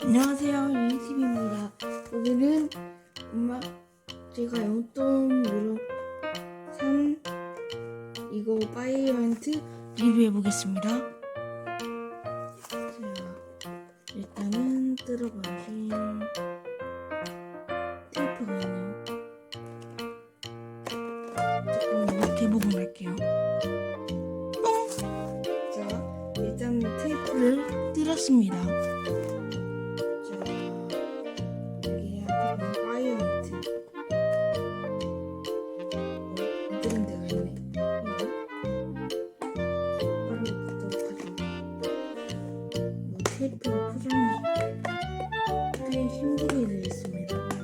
안녕하세요 유이TV입니다. 오늘은 엄마 제가 용돈으로 산 이거 파이어멘트 리뷰해 보겠습니다. 자 일단은 뜯어봐야지 테이프가 있네요. 대부분 할게요. 뽕! 자 일단 테이프를 뜯었습니다 뭐꽤 힘들게 되어 있습니다.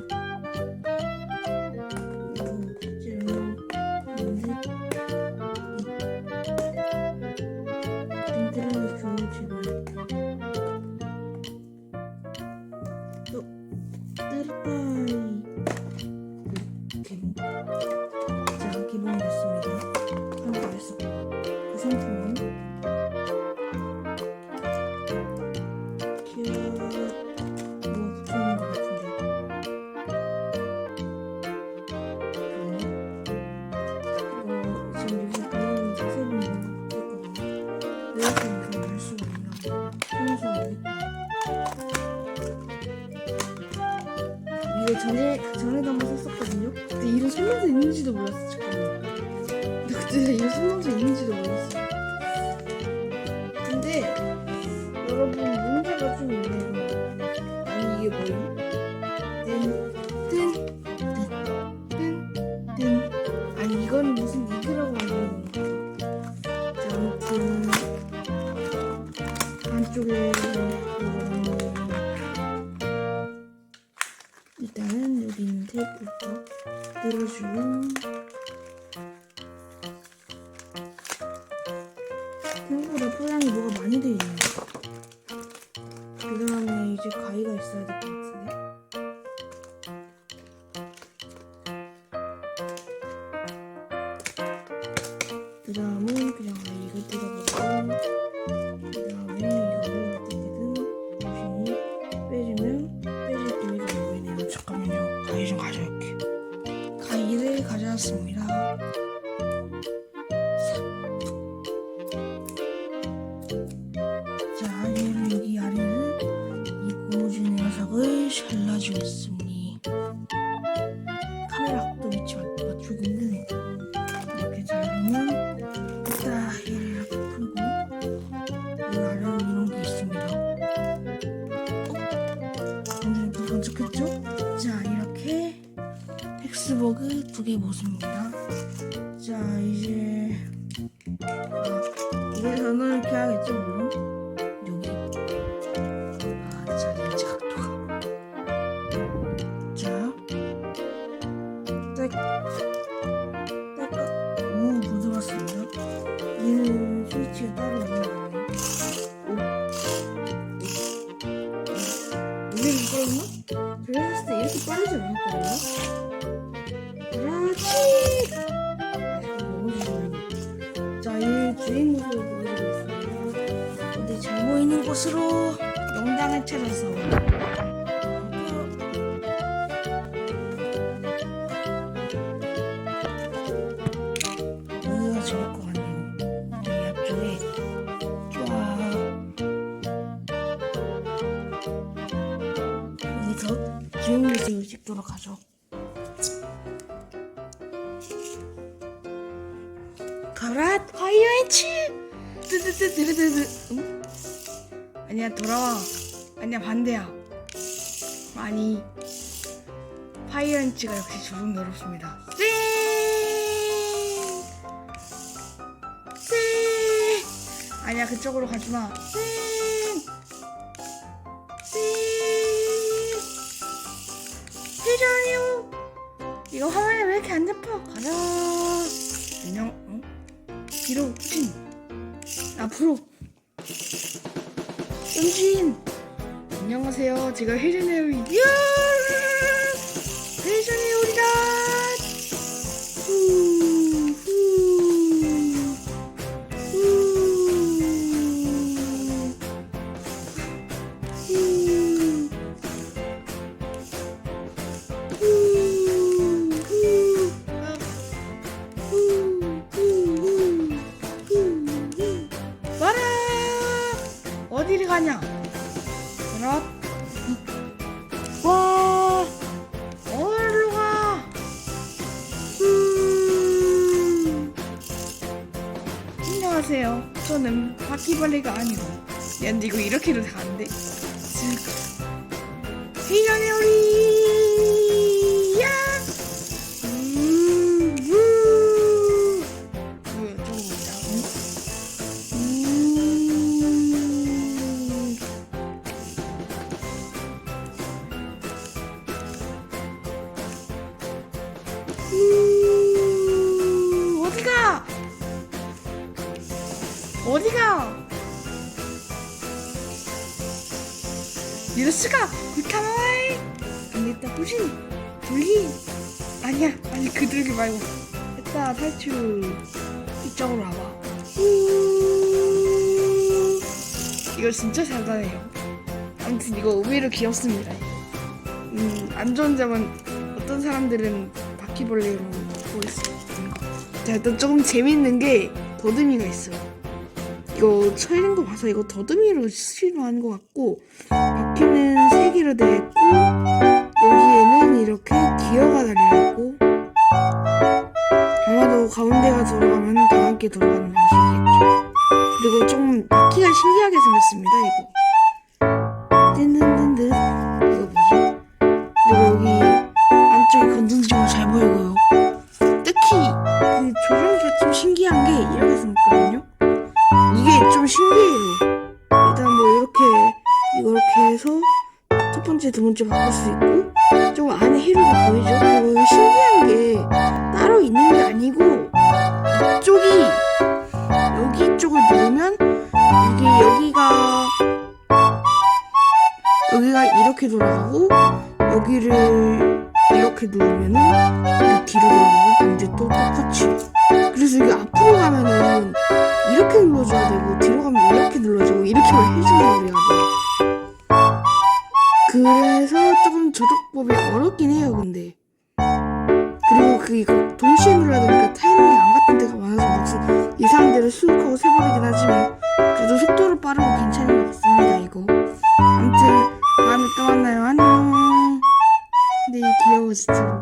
이거 전에 전에도 한번 썼었거든요. 근데 이런 설명서 있는지도 몰랐어 잠깐만. 나 그때 이런 설명서 있는지도 몰랐어. 근데 여러분 이거는 일단은 여기 있는 테이프부터 뜯어주고 잘라주겠습니다. 카메라 각도 위치 맞- 맞추기 힘드네. 이렇게 자르면 딱 얘를 이렇게 풀고 이 아래에 이런 게 있습니다. 오늘 또 도착했죠? 자 이렇게 헥스버그 두 개 모습니다. 자 이제 아, 이걸 전원 이렇게 하겠죠 물론 모습을 보여드리고 있습니다. 근데 잘 보이는 곳으로 영당을 찾아서 여기가 좋을 것 같네요. 이 앞쪽에 쫙 여기서 주인 모습을 찍도록 하죠. 가라 파이어앤치 응? 아니야 돌아와 아니야 반대야 아니 파이어앤치가 역시 조금! 쌩! 아니야 그쪽으로 가지마! 회전이요 이거 화면에 왜 이렇게 안 잡혀 가자 안녕 어? 뒤로 후진 앞으로. 음진! 안녕하세요. 제가 이야! 회전 가냐? 그렇. 와. 어디로 가? 음. 안녕하세요. 저는 바퀴벌레가 아니고. 연디고 이렇게도 다 안 돼. 슬. 헤이, 안녕, 우리. 어디가? 유스가? 굴카마이? 안 됐다 부신 돌리 아니야 아니 그 돌기 말고. 됐다 탈출. 이쪽으로 와봐. 음, 이거 진짜 잘가네요 아무튼 이거 의외로 귀엽습니다. 음, 안 좋은 점은 어떤 사람들은 바퀴벌레로 보일 수 있는 거. 자, 일단 조금 재밌는 게 더듬이가 있어요. 이거 쳐있는 거 봐서 이거 더듬이로 수리하는 것 같고 바퀴는 세 개로 되어 있고 여기에는 이렇게 기어가 달려 있고 아마도 가운데가 들어가면 다 함께 들어가는 방식이겠죠. 그리고 좀 바퀴가 신기하게 생겼습니다. 이거 뜬든든든 이거 뭐지? 그리고 여기 안쪽이 건전지가 잘 보이고요. 특히 그 조종기가 좀 신기한 게 이렇게 생겼거든요. 두 번째 바꿀 수 있고 좀 안에 히로가 보이죠? 그리고 신기한 게 따로 있는 게 아니고 이쪽이 여기 쪽을 누르면 이게 여기가 여기가 이렇게 돌아가고 여기를 이렇게 누르면은 이게 뒤로 돌아가고 반대도 똑같이 그래서 이게 앞으로 가면은 이렇게 눌러줘야 되고 이거 동시에 눌러야 되니까 타이밍이 안 같은 데가 많아서 무슨 이상한 데를 수록하고 세버리긴 하지만 그래도 속도를 빠르고 괜찮은 것 같습니다 이거. 아무튼 다음에 또 만나요. 안녕. 근데 이 귀여워 진짜.